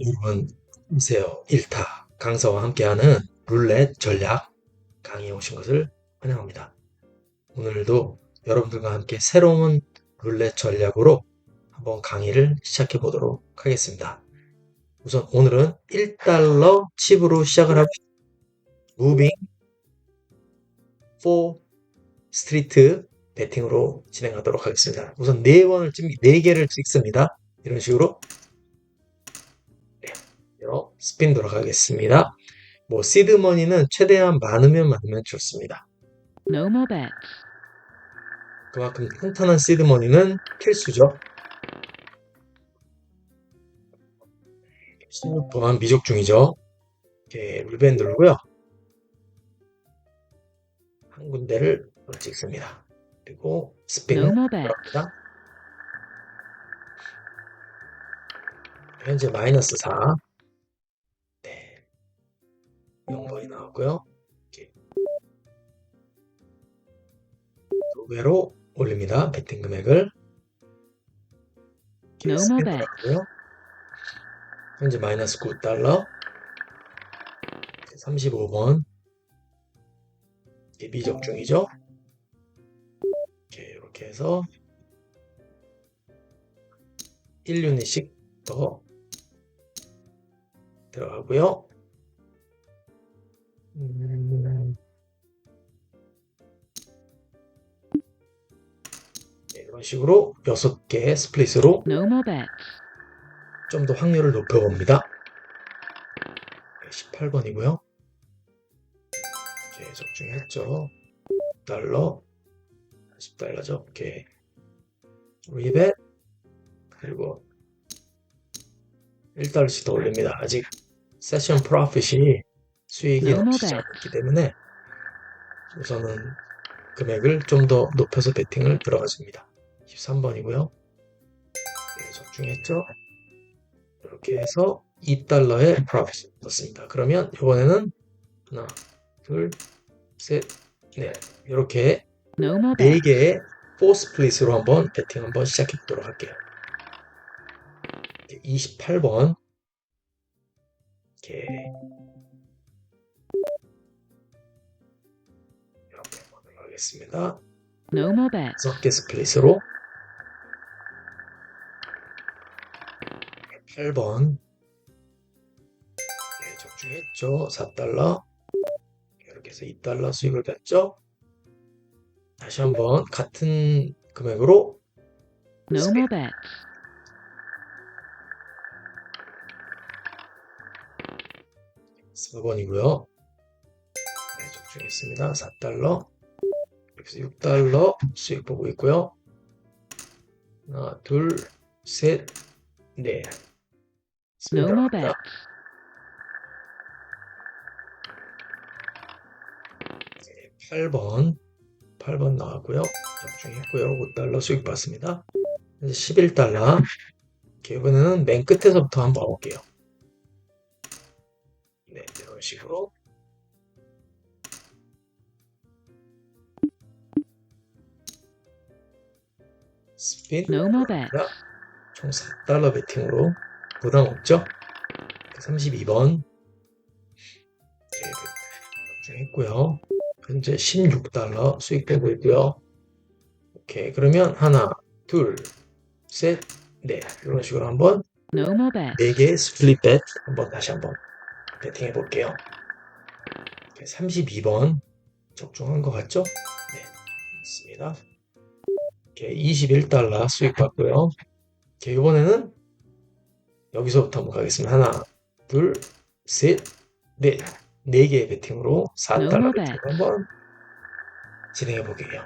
여러분, 안녕하세요. 1타 강사와 함께하는 룰렛 전략 강의에 오신 것을 환영합니다. 오늘도 여러분들과 함께 새로운 룰렛 전략으로 한번 강의를 시작해 보도록 하겠습니다. 우선 오늘은 1달러 칩으로 시작을 하고 무빙 4 스트리트 배팅으로 진행하도록 하겠습니다. 우선 4번을 찍, 4개를 찍습니다. 이런 식으로 요 스핀 돌아가겠습니다. 뭐 시드머니는 최대한 많으면 많으면 좋습니다. No more bets. 그만큼 탄탄한 시드머니는 필수죠. 16번 미적 중이죠. 이렇게 룰밴 누르고요. 한 군데를 찍습니다. 그리고 스핀 No more bets. 들어갑니다. 현재 마이너스 4. 0번이 나왔고요. 이렇게 두 배로 올립니다. 베팅 금액을. 들어가고요. 현재 마이너스 9달러. 35번. 이게 미적 중이죠. 이렇게, 이렇게 해서 1유닛씩 더 들어가고요. 음, 네, 이런 식으로 6개 스플릿으로. 좀 더 확률을 높여봅니다. 18번이고요. 이렇게 적중했죠. 달러 10달러죠. 이렇게 리벳 그리고 1달러씩 더 올립니다. 아직 세션 프로핏이 수익이 배. 않기 때문에 우선은 금액을 좀 더 높여서 베팅을 들어가줍니다. 13번이고요. 네, 적중했죠. 이렇게 해서 2달러의 프로핏을 넣습니다. 그러면 이번에는 하나, 둘, 셋, 넷 이렇게 No more 네 bets. 개의 포스 플릿으로 한번 배팅 한번 시작해 보도록 할게요. 28번 이렇게 이렇게 한번 들어가겠습니다. No more bets. 6개 스플릿으로 8번 네, 적중했죠. 4달러 이렇게 해서 2달러 수익을 봤죠. 다시 한번 같은 금액으로 No more bets. 4번이고요. 네, 적중했습니다. 4달러. 여기서 6달러 수익 보고 있고요. 하나, 둘, 셋, 넷. No more 들어갑니다. bets. 네, 8번. 8번 나왔고요. 적중했고요. 5달러 수익 봤습니다. 이제 11달러. 이렇게 이번에는 맨 끝에서부터 한번 봐볼게요. 네, 이런 식으로. 스핀. No more. 총 4달러 베팅으로 부담 없죠? 32번 적중했고요. 현재 16달러 수익 되고 있고요. 오케이 그러면 하나, 둘, 셋, 넷 이런 식으로 한번 bets. 4개의 스플릿 벳 한번 다시 한번 베팅해 볼게요. 32번 적중한 것 같죠? 네, 맞습니다. 이렇게 21달러 수익 받고요. 이렇게 이번에는 여기서부터 한번 가겠습니다. 하나, 둘, 셋, 넷. 4개의 베팅으로 4달러 너무 베팅 한번 진행해 볼게요.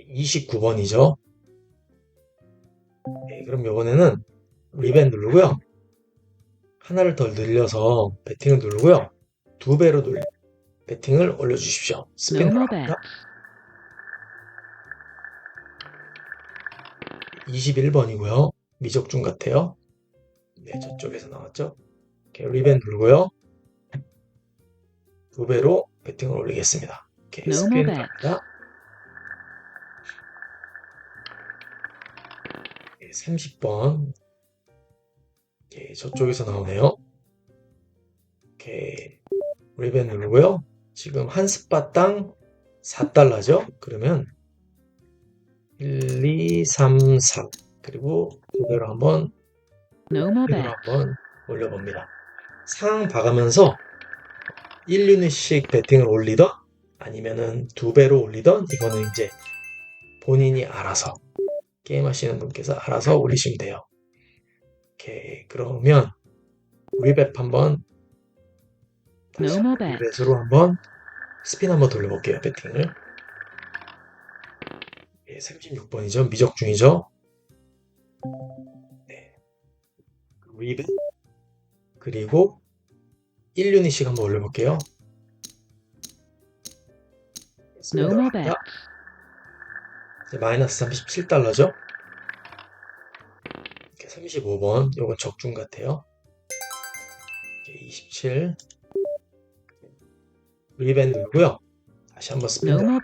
29번이죠. 네, 그럼 이번에는 리벤 누르고요. 하나를 더 늘려서 베팅을 누르고요. 두 배로 눌 베팅을 올려주십시오. No 21번이고요. 미적중 같아요. 네, 저쪽에서 나왔죠. 이렇게 리벤 누르고요. 두 배로 베팅을 올리겠습니다. 이렇게. 들어갑니다. 네, 30번 오케이, 저쪽에서 나오네요. 오케이, 리벤 누르고요. 지금 한 스팟당 4달러죠? 그러면 1, 2, 3, 4 그리고 그대로 한번 bet. 한번 올려봅니다. 상황 봐가면서 1 유닛씩 베팅을 올리던 아니면은 두 배로 올리던 이거는 이제 본인이 알아서 게임 하시는 분께서 알아서 올리시면 돼요. 오케이 그러면 리벳 한번 다시. 리벳으로 한번 스핀 한번 돌려볼게요 배팅을 예, 36번이죠? 미적 중이죠? 네. 리벳 그리고 1유닛씩 한번 올려볼게요. No. 이제 마이너스 37달러죠? 35번. 요건 적중 같아요. 27 리밴 누르고요. 다시 한번 스핀 No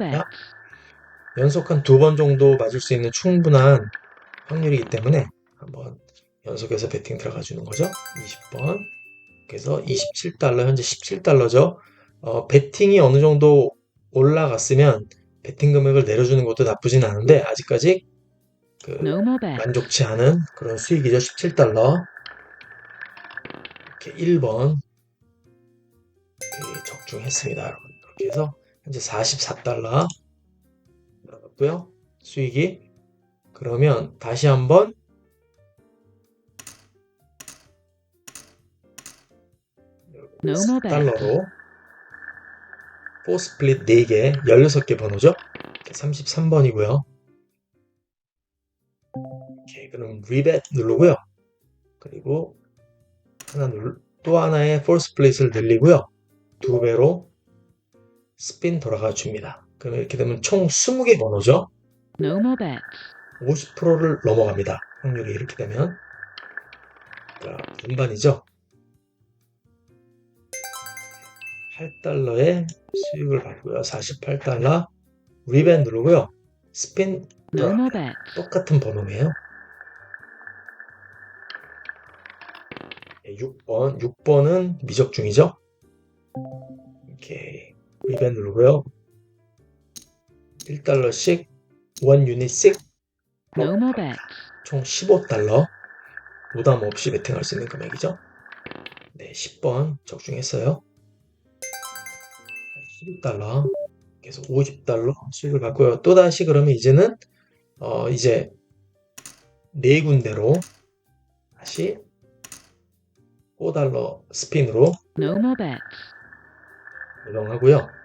연속 한 두 번 정도 맞을 수 있는 충분한 확률이기 때문에 한번 연속해서 베팅 들어가 주는 거죠 20번 그래서 27달러 현재 17달러죠 어, 베팅이 어느 정도 올라갔으면 베팅 금액을 내려주는 것도 나쁘진 않은데 아직까지 그. 만족치 않은 그런 수익이죠. 17달러. 이렇게 1번 적중했습니다. 여러분. 이렇게 해서 현재 44달러 나왔고요. 수익이 그러면 다시 한번 No. 달러로 포스플릿 4개 16개 번호죠. 33번이고요. 오케이, 그럼 리벳 누르고요. 그리고 하나 눌, 또 하나의 폴스 플릿을 늘리고요. 두 배로 스핀 돌아가 줍니다. 그럼 이렇게 되면 총 20개 번호죠. No more bet. 50%를 넘어갑니다. 확률이 이렇게 되면 자, 반반이죠. 8달러의 수익을 받고요. 48달러 리벤 누르고요. 스핀 No more bet. 똑같은 번호네요. 6번, 6번은 미적 중이죠. 이렇게 리벤 누르고요. 1달러씩 원 유닛씩 No more bet. 총 15달러 부담 없이 베팅할 수 있는 금액이죠. 네, 10번 적중했어요. 11달러 그래서 50달러 수익을 받고요. 또다시 그러면 이제는 어 이제 네 군데로 다시 5달러 스핀으로 No. 조정하고요.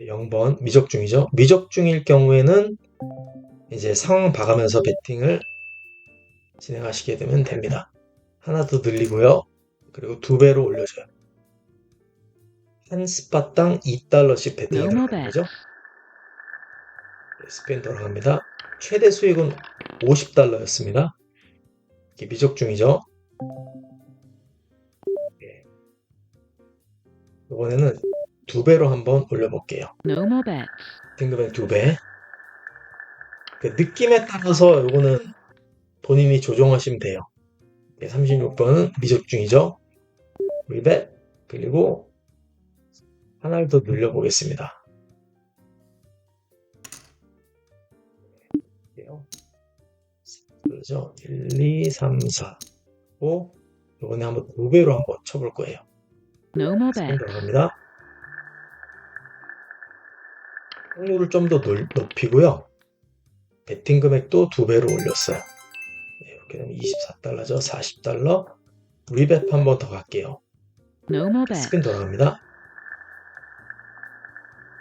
0번 미적 중이죠. 미적 중일 경우에는 이제 상황 봐가면서 베팅을 진행하시게 되면 됩니다. 하나 더 늘리고요. 그리고 두 배로 올려줘요. 한 스팟당 2달러씩 베팅이 No 들어가는 more bet. 거죠. 네, 스핀 돌아갑니다. 최대 수익은 50달러였습니다. 이게 미적 중이죠. 네. 이번에는 두 배로 한번 올려볼게요. No more bet. 등급의 두 배. 그 느낌에 따라서 이거는 본인이 조정하시면 돼요. 36번은 미적 중이죠. 리벳 그리고 하나를 더 늘려보겠습니다. 그렇죠. 1, 2, 3, 4, 5. 이번에 한번 두 배로 한번 쳐볼 거예요. No more bet. 들어갑니다. 확률을 좀 더 높이고요. 베팅 금액도 두 배로 올렸어요. 네, 이렇게 되면 24달러죠. 40달러. 리벳 한 번 더 갈게요. 스핀 돌아갑니다.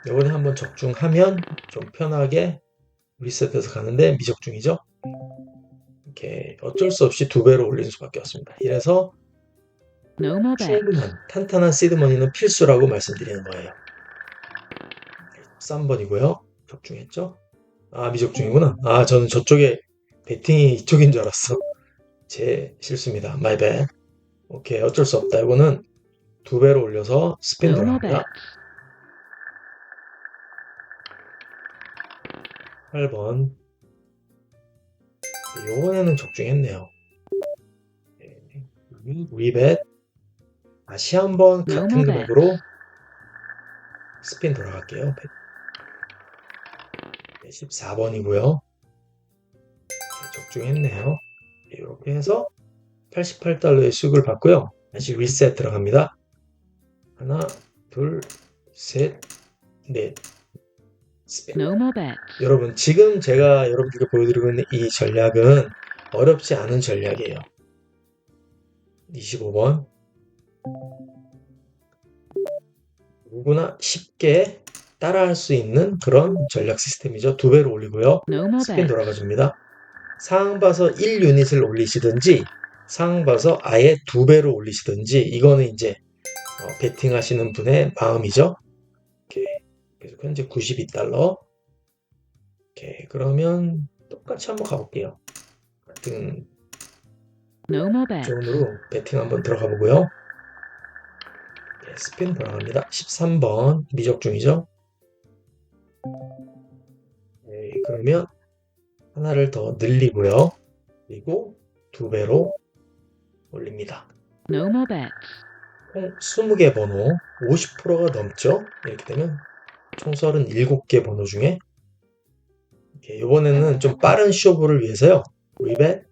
이번에 한번 적중하면 좀 편하게 리셋해서 가는데 미적중이죠. 이렇게 어쩔 수 없이 두 배로 올리는 수밖에 없습니다. 이래서. 충분한 탄탄한 시드머니는 필수라고 말씀드리는 거예요. 3번이고요. 적중했죠? 아 미적중이구나. 아 저는 저쪽에 베팅이 이쪽인 줄 알았어. 제 실수입니다. 마이 배. 오케이 어쩔 수 없다. 이거는 두 배로 올려서 스핀 들어갑니다. bet. 8번 요번에는 적중했네요. 네, 리벳 다시 한번 같은. 금액으로 스핀 돌아갈게요. 14번이고요. 적중했네요. 이렇게 해서 88달러의 수익을 받고요. 다시 리셋 들어갑니다. 하나, 둘, 셋, 넷. No. 여러분, 지금 제가 여러분들께 보여드리고 있는 이 전략은 어렵지 않은 전략이에요. 25번. 누구나 쉽게 따라할 수 있는 그런 전략 시스템이죠. 두 배로 올리고요. 스핀. 돌아가줍니다. 상황 봐서 1 유닛을 올리시든지 상황 봐서 아예 두 배로 올리시든지 이거는 이제 어, 베팅 하시는 분의 마음이죠. 오케이. 그래서 현재 92달러. 오케이. 그러면 똑같이 한번 가볼게요. 같은. 존으로 베팅 한번 들어가 보고요. 네, 스핀 돌아갑니다. 13번 미적 중이죠. 네, 그러면 하나를 더 늘리고요. 그리고 두 배로 올립니다. No more bets. 총 20개 번호, 50%가 넘죠? 이렇게 되면 총 37개 번호 중에 이렇게 이번에는 좀 빠른 쇼부를 위해서요. 리벳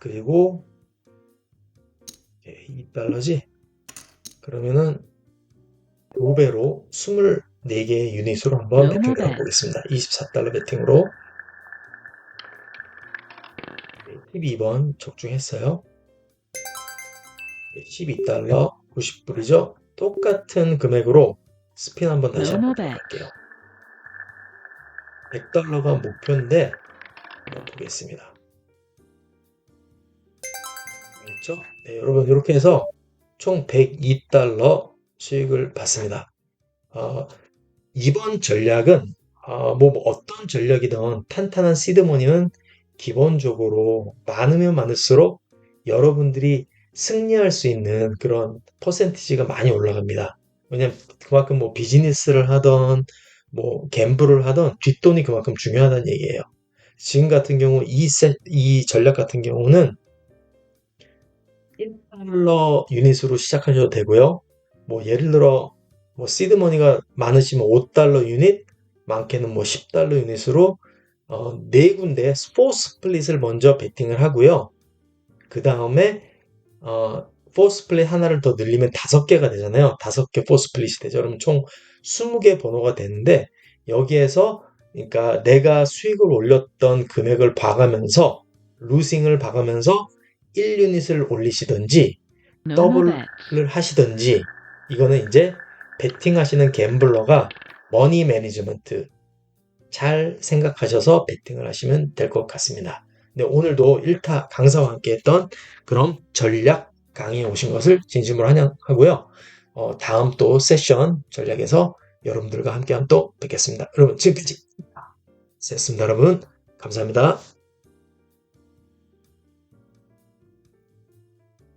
그리고 2달러지? 그러면은 2배로 24개의 유닛으로 한번 너무 배팅 배. 들어보겠습니다. 24달러 배팅으로 12번 적중했어요. 12달러 90불이죠. 똑같은 금액으로 스핀 한번 다시 한번 배. 할게요. 100달러가 목표인데 한번 보겠습니다. 알겠죠? 네, 여러분 이렇게 해서 총 102달러 수익을 받습니다. 어, 이번 전략은 어, 뭐 어떤 전략이든 탄탄한 시드머니는 기본적으로 많으면 많을수록 여러분들이 승리할 수 있는 그런 퍼센티지가 많이 올라갑니다. 왜냐면 그만큼 뭐 비즈니스를 하던 뭐 갬블을 하던 뒷돈이 그만큼 중요하다는 얘기예요. 지금 같은 경우 이, 세, 이 전략 같은 경우는 1달러 유닛으로 시작하셔도 되고요. 뭐 예를 들어 뭐 시드머니가 많으시면 5달러 유닛, 많게는 뭐 10달러 유닛으로 어, 네 군데 스포츠 스플릿을 먼저 베팅을 하고요. 그 다음에 어, 포스 플릿 하나를 더 늘리면 다섯 개가 되잖아요. 다섯 개 포스 플릿이 되죠. 그러면 총 20개 번호가 되는데 여기에서 그러니까 내가 수익을 올렸던 금액을 봐가면서 루싱을 봐가면서 1유닛을 올리시든지 No 더블 more bets. 를 하시든지 이거는 이제 베팅 하시는 갬블러가 머니 매니지먼트 잘 생각하셔서 베팅을 하시면 될 것 같습니다. 네, 오늘도 1타 강사와 함께 했던 그런 전략 강의에 오신 것을 진심으로 환영하고요. 어, 다음 또 세션 전략에서 여러분들과 함께 또 뵙겠습니다. 여러분 지금까지 셋습니다 여러분 감사합니다.